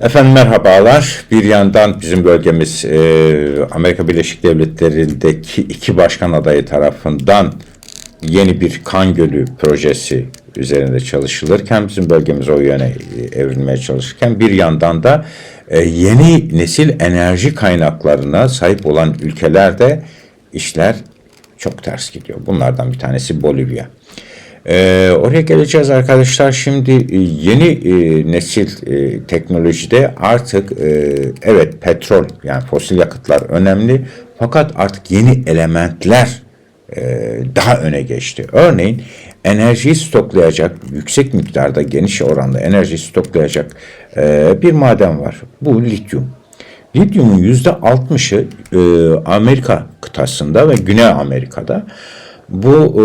Efendim merhabalar. Bir yandan bizim bölgemiz e, Amerika Birleşik Devletleri'ndeki iki başkan adayı tarafından yeni bir kan gölü projesi üzerinde çalışılırken bizim bölgemiz o yöne e, evrilmeye çalışırken bir yandan da e, yeni nesil enerji kaynaklarına sahip olan ülkelerde işler çok ters gidiyor. Bunlardan bir tanesi Bolivya. Ee, oraya geleceğiz arkadaşlar. Şimdi e, yeni e, nesil e, teknolojide artık e, evet petrol yani fosil yakıtlar önemli fakat artık yeni elementler e, daha öne geçti. Örneğin enerjiyi stoklayacak yüksek miktarda geniş oranda enerji stoklayacak e, bir maden var. Bu lityum. Lityumun yüzde 60'ı e, Amerika kıtasında ve Güney Amerika'da. Bu e,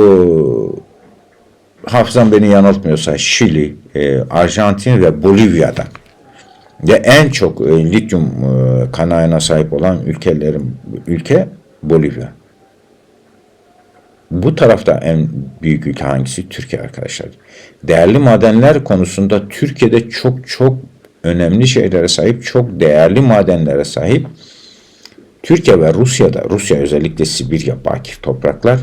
hafızam beni yanıltmıyorsa Şili, e, Arjantin ve Bolivya'da ve en çok e, lityum e, kaynağına sahip olan ülkelerin ülke Bolivya. Bu tarafta en büyük ülke hangisi? Türkiye arkadaşlar. Değerli madenler konusunda Türkiye'de çok çok önemli şeylere sahip, çok değerli madenlere sahip. Türkiye ve Rusya'da, Rusya özellikle Sibirya, bakir topraklar,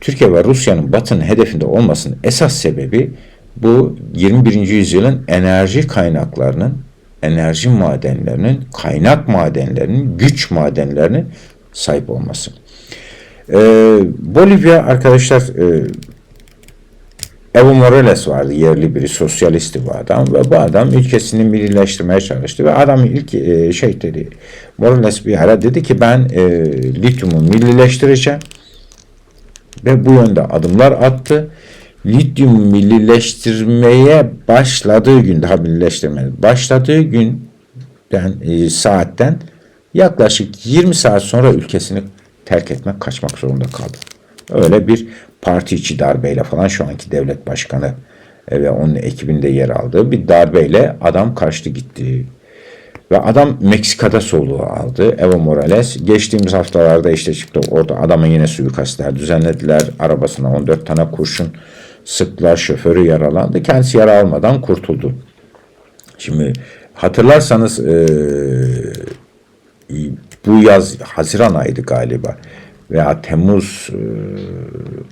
Türkiye ve Rusya'nın Batı'nın hedefinde olmasının esas sebebi bu 21. yüzyılın enerji kaynaklarının, enerji madenlerinin, kaynak madenlerinin, güç madenlerinin sahip olması. Ee, Bolivya arkadaşlar e, Evo Morales vardı yerli biri sosyalisti bu adam ve bu adam ülkesini millileştirmeye çalıştı ve adam ilk e, şey dedi Morales bir ara dedi ki ben e, lityumu millileştireceğim ve bu yönde adımlar attı. Lityum millileştirmeye başladığı gün daha millileştirmedi. Başladığı günden e, saatten yaklaşık 20 saat sonra ülkesini terk etmek, kaçmak zorunda kaldı. Öyle bir parti içi darbeyle falan şu anki devlet başkanı e, ve onun ekibinde yer aldığı bir darbeyle adam kaçtı gitti. Ve adam Meksika'da soluğu aldı. Evo Morales. Geçtiğimiz haftalarda işte çıktı orada adamın yine suikastler düzenlediler. Arabasına 14 tane kurşun sıktılar. Şoförü yaralandı. Kendisi yara almadan kurtuldu. Şimdi hatırlarsanız e, bu yaz Haziran ayıydı galiba veya Temmuz e,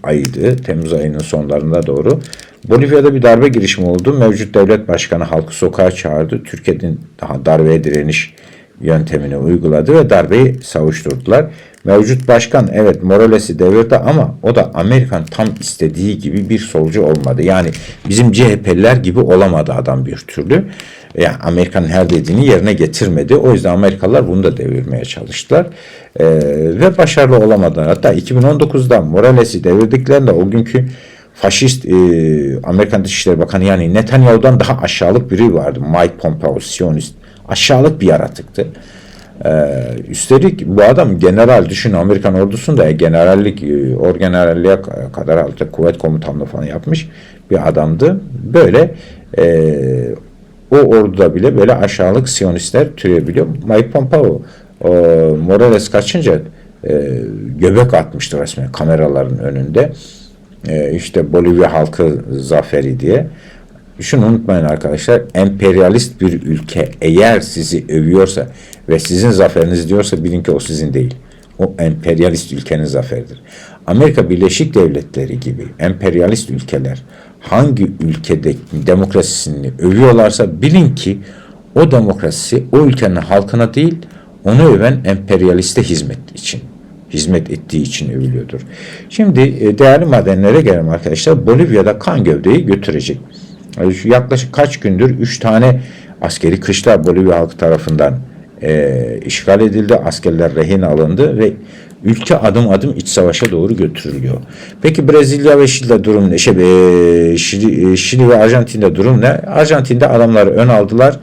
ayıydı. Temmuz ayının sonlarında doğru. Bolivya'da bir darbe girişimi oldu. Mevcut devlet başkanı halkı sokağa çağırdı. Türkiye'nin daha darbeye direniş yöntemini uyguladı ve darbeyi savuşturdular. Mevcut başkan evet Morales'i devirdi ama o da Amerikan tam istediği gibi bir solcu olmadı. Yani bizim CHP'liler gibi olamadı adam bir türlü. Yani Amerika'nın her dediğini yerine getirmedi. O yüzden Amerikalılar bunu da devirmeye çalıştılar. Ee, ve başarılı olamadılar. Hatta 2019'da Morales'i devirdiklerinde o günkü faşist e, Amerikan Dışişleri Bakanı yani Netanyahu'dan daha aşağılık biri vardı. Mike Pompeo, Siyonist. Aşağılık bir yaratıktı. Ee, üstelik bu adam general düşün Amerikan ordusunda generallik e, orgeneralliğe kadar aldı kuvvet komutanlığı falan yapmış bir adamdı. Böyle e, o orduda bile böyle aşağılık siyonistler türebiliyor. Mike Pompeo o, Morales kaçınca e, göbek atmıştı resmen kameraların önünde. E, işte Bolivya halkı zaferi diye. Şunu unutmayın arkadaşlar, emperyalist bir ülke eğer sizi övüyorsa ve sizin zaferiniz diyorsa bilin ki o sizin değil. O emperyalist ülkenin zaferidir. Amerika Birleşik Devletleri gibi emperyalist ülkeler hangi ülkede demokrasisini övüyorlarsa bilin ki o demokrasi o ülkenin halkına değil onu öven emperyaliste hizmet için hizmet ettiği için övülüyordur. Şimdi e, değerli madenlere gelelim arkadaşlar. Bolivya'da kan gövdeyi götürecek. Yaklaşık kaç gündür 3 tane askeri kışla Bolivya halkı tarafından e, işgal edildi. Askerler rehin alındı ve ülke adım adım iç savaşa doğru götürülüyor. Peki Brezilya ve Şili'de durum ne? Şey, e, Şili, e, Şili ve Arjantin'de durum ne? Arjantin'de adamları ön aldılar.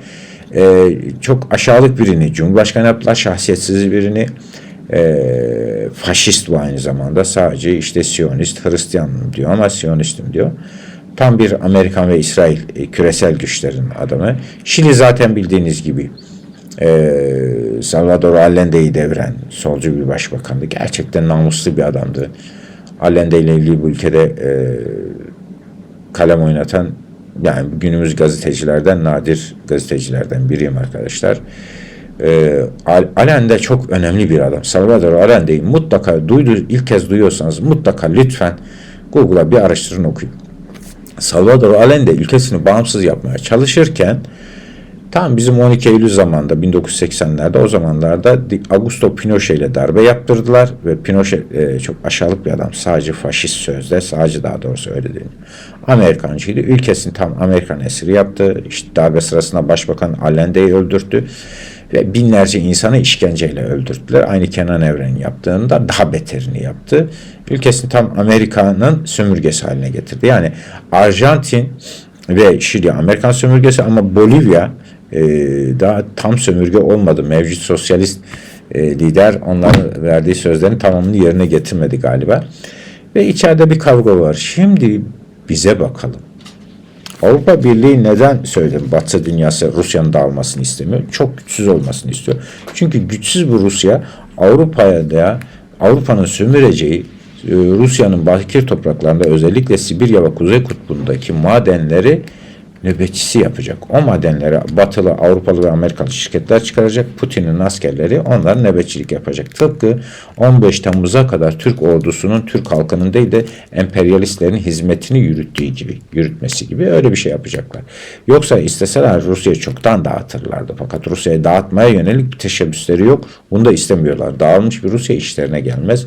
E, çok aşağılık birini Cumhurbaşkanı yaptılar. Şahsiyetsiz birini e, faşist bu aynı zamanda. Sadece işte Siyonist, Hristiyan diyor ama Siyonistim diyor. Tam bir Amerikan ve İsrail e, küresel güçlerin adamı. Şili zaten bildiğiniz gibi e, Salvador Allende'yi deviren solcu bir başbakandı. Gerçekten namuslu bir adamdı. Allende ile ilgili bu ülkede e, kalem oynatan yani günümüz gazetecilerden nadir gazetecilerden biriyim arkadaşlar. Al- Allende çok önemli bir adam. Salvador Allende'yi mutlaka duydu, ilk kez duyuyorsanız mutlaka lütfen Google'a bir araştırın okuyun. Salvador Allende ülkesini bağımsız yapmaya çalışırken tam bizim 12 Eylül zamanında 1980'lerde o zamanlarda Augusto Pinochet ile darbe yaptırdılar ve Pinochet e, çok aşağılık bir adam. Sadece faşist sözde, sadece daha doğrusu öyle değil. Amerikancıydı. Ülkesini tam Amerikan esiri yaptı. İşte darbe sırasında Başbakan Allende'yi öldürttü ve binlerce insanı işkenceyle öldürdüler. Aynı Kenan Evren'in yaptığında daha beterini yaptı. Ülkesini tam Amerika'nın sömürgesi haline getirdi. Yani Arjantin ve Şili Amerikan sömürgesi ama Bolivya e, daha tam sömürge olmadı. Mevcut sosyalist e, lider onların verdiği sözlerin tamamını yerine getirmedi galiba. Ve içeride bir kavga var. Şimdi bize bakalım. Avrupa Birliği neden söyledim Batı dünyası Rusya'nın dağılmasını istemiyor? Çok güçsüz olmasını istiyor. Çünkü güçsüz bu Rusya Avrupa'ya da Avrupa'nın sömüreceği e, Rusya'nın bakir topraklarında özellikle Sibirya ve Kuzey Kutbu'ndaki madenleri nöbetçisi yapacak. O madenleri Batılı, Avrupalı ve Amerikalı şirketler çıkaracak. Putin'in askerleri onların nöbetçilik yapacak. Tıpkı 15 Temmuz'a kadar Türk ordusunun, Türk halkının değil de emperyalistlerin hizmetini yürüttüğü gibi, yürütmesi gibi öyle bir şey yapacaklar. Yoksa isteseler Rusya'yı çoktan dağıtırlardı. Fakat Rusya'yı dağıtmaya yönelik bir teşebbüsleri yok. Bunu da istemiyorlar. Dağılmış bir Rusya işlerine gelmez.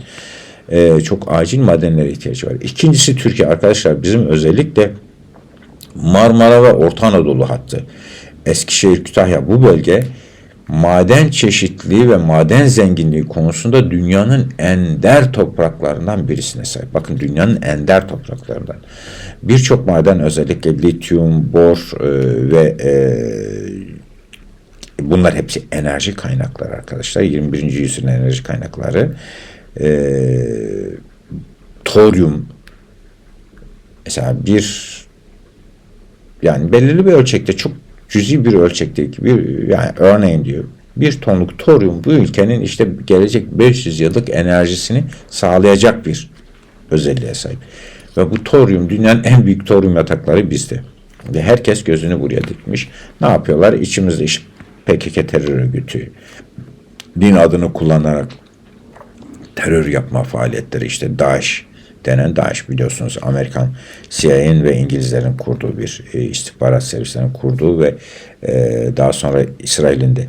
Ee, çok acil madenlere ihtiyacı var. İkincisi Türkiye. Arkadaşlar bizim özellikle Marmara ve Orta Anadolu hattı. Eskişehir, Kütahya bu bölge maden çeşitliliği ve maden zenginliği konusunda dünyanın ender topraklarından birisine sahip. Bakın dünyanın ender topraklarından. Birçok maden özellikle lityum, bor e, ve e, bunlar hepsi enerji kaynakları arkadaşlar. 21. yüzyılın enerji kaynakları. E, toryum mesela bir yani belirli bir ölçekte çok cüzi bir ölçekteki bir yani örneğin diyor bir tonluk toryum bu ülkenin işte gelecek 500 yıllık enerjisini sağlayacak bir özelliğe sahip. Ve bu toryum dünyanın en büyük toryum yatakları bizde. Ve herkes gözünü buraya dikmiş. Ne yapıyorlar? İçimizde işte PKK terör örgütü din adını kullanarak terör yapma faaliyetleri işte DAEŞ denen DAEŞ biliyorsunuz Amerikan CIA'nin ve İngilizlerin kurduğu bir e, istihbarat servislerinin kurduğu ve e, daha sonra İsrail'in de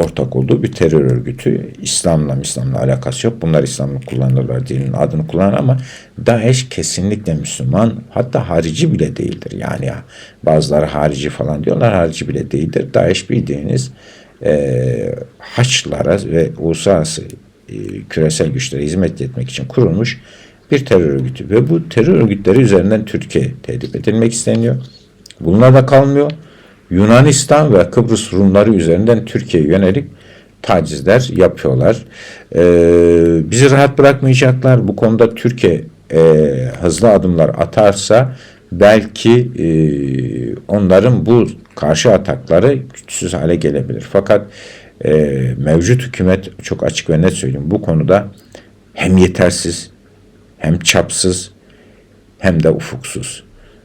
ortak olduğu bir terör örgütü. İslam'la İslam'la alakası yok. Bunlar İslam'ı kullanırlar, dinin adını kullanır ama DAEŞ kesinlikle Müslüman hatta harici bile değildir. Yani ya, bazıları harici falan diyorlar harici bile değildir. DAEŞ bildiğiniz e, Haçlılara ve uluslararası e, küresel güçlere hizmet etmek için kurulmuş bir terör örgütü ve bu terör örgütleri üzerinden Türkiye tehdit edilmek isteniyor. Bunlar da kalmıyor. Yunanistan ve Kıbrıs Rumları üzerinden Türkiye'ye yönelik tacizler yapıyorlar. Ee, bizi rahat bırakmayacaklar. Bu konuda Türkiye e, hızlı adımlar atarsa belki e, onların bu karşı atakları güçsüz hale gelebilir. Fakat e, mevcut hükümet çok açık ve net söyleyeyim bu konuda hem yetersiz hem çapsız hem de ufuksuz.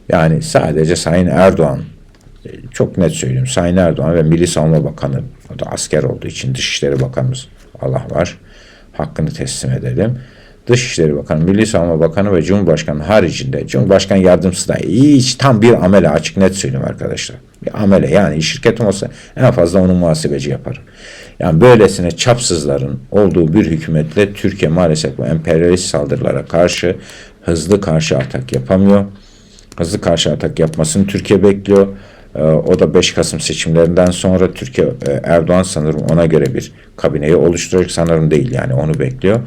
Yani sadece Sayın Erdoğan e, çok net söyleyeyim Sayın Erdoğan ve Milli Savunma Bakanı o da asker olduğu için Dışişleri Bakanımız Allah var hakkını teslim edelim. Dışişleri Bakanı, Milli Savunma Bakanı ve Cumhurbaşkanı haricinde Cumhurbaşkanı Yardımcısı da hiç tam bir amele açık net söyleyeyim arkadaşlar. Bir amele yani şirketim olsa en fazla onun muhasebeci yaparım. Yani böylesine çapsızların olduğu bir hükümetle Türkiye maalesef bu emperyalist saldırılara karşı hızlı karşı atak yapamıyor. Hızlı karşı atak yapmasını Türkiye bekliyor. Ee, O da 5 Kasım seçimlerinden sonra Türkiye e, Erdoğan sanırım ona göre bir kabineyi oluşturacak sanırım değil yani onu bekliyor.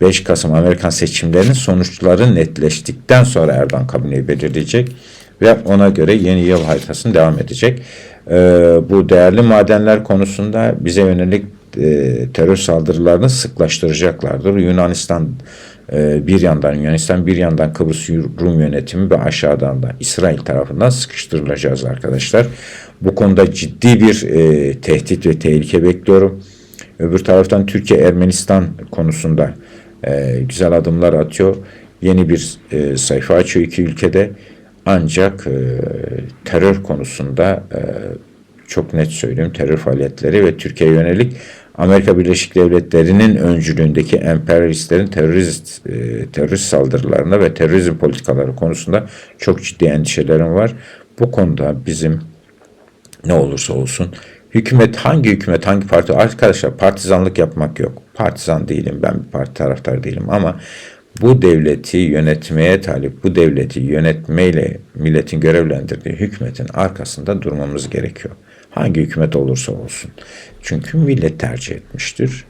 5 Kasım Amerikan seçimlerinin sonuçları netleştikten sonra Erdoğan kabineyi belirleyecek ve ona göre yeni yıl haritasını devam edecek. Ee, bu değerli madenler konusunda bize yönelik e, terör saldırılarını sıklaştıracaklardır. Yunanistan e, bir yandan Yunanistan bir yandan Kıbrıs Rum yönetimi ve aşağıdan da İsrail tarafından sıkıştırılacağız arkadaşlar. Bu konuda ciddi bir e, tehdit ve tehlike bekliyorum. Öbür taraftan Türkiye Ermenistan konusunda e, güzel adımlar atıyor. Yeni bir e, sayfa açıyor iki ülkede. Ancak e, terör konusunda e, çok net söyleyeyim terör faaliyetleri ve Türkiye'ye yönelik Amerika Birleşik Devletleri'nin öncülüğündeki emperyalistlerin terörist e, terörist saldırılarına ve terörizm politikaları konusunda çok ciddi endişelerim var. Bu konuda bizim ne olursa olsun hükümet hangi hükümet hangi parti arkadaşlar partizanlık yapmak yok. Partizan değilim ben bir parti taraftarı değilim ama bu devleti yönetmeye talip bu devleti yönetmeyle milletin görevlendirdiği hükümetin arkasında durmamız gerekiyor. Hangi hükümet olursa olsun. Çünkü millet tercih etmiştir.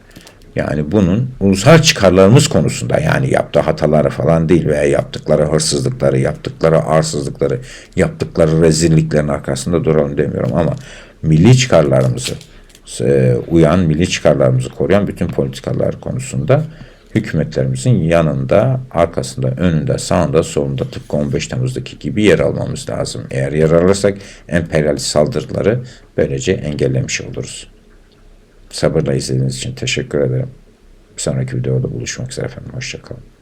Yani bunun ulusal çıkarlarımız konusunda yani yaptığı hataları falan değil veya yaptıkları hırsızlıkları, yaptıkları arsızlıkları, yaptıkları rezilliklerin arkasında duralım demiyorum ama milli çıkarlarımızı e, uyan, milli çıkarlarımızı koruyan bütün politikalar konusunda hükümetlerimizin yanında, arkasında, önünde, sağında, solunda tıpkı 15 Temmuz'daki gibi yer almamız lazım. Eğer yer alırsak emperyalist saldırıları böylece engellemiş oluruz. Sabırla izlediğiniz için teşekkür ederim. Bir sonraki videoda buluşmak üzere efendim. Hoşçakalın.